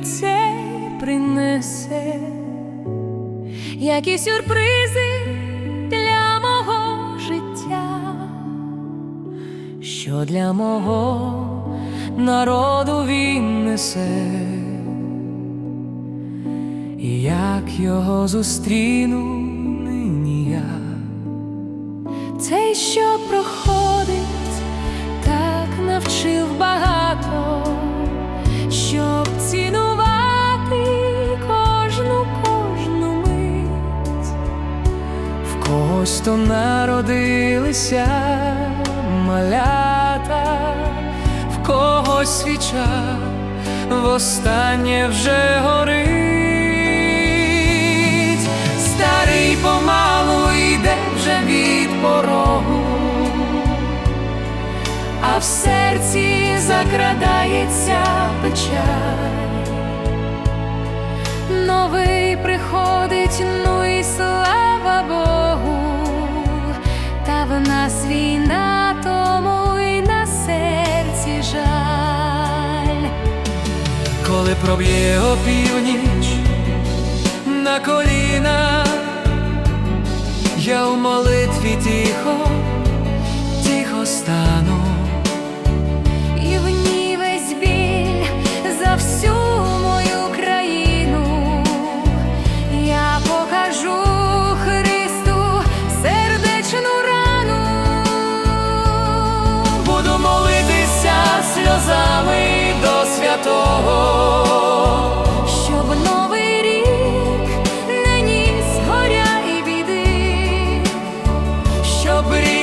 мені цей принесе, які сюрпризи для мого життя, що для мого народу він несе, і як його зустріну нині я. Цей, що проходить, когось то народилися малята, в когось свіча востаннє вже горить. Старий помалу йде вже від порогу, а в серці закрадається печаль. Новий приходить, нас війна, тому і на серці жаль. Коли проб'є опівніч на коліна, я в молитві тихо, тихо стану. Щоб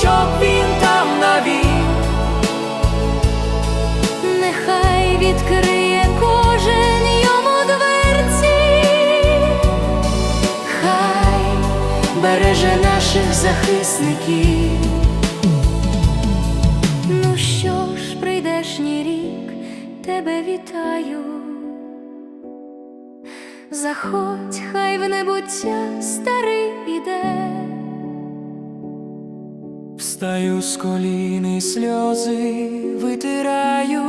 щоб він там навів, нехай відкриє кожен йому дверці, хай береже наших захисників. Ну що ж, прийдешній рік, тебе вітаю. Заходь, хай в небуття старий іде. Встаю з коліни сльози витираю.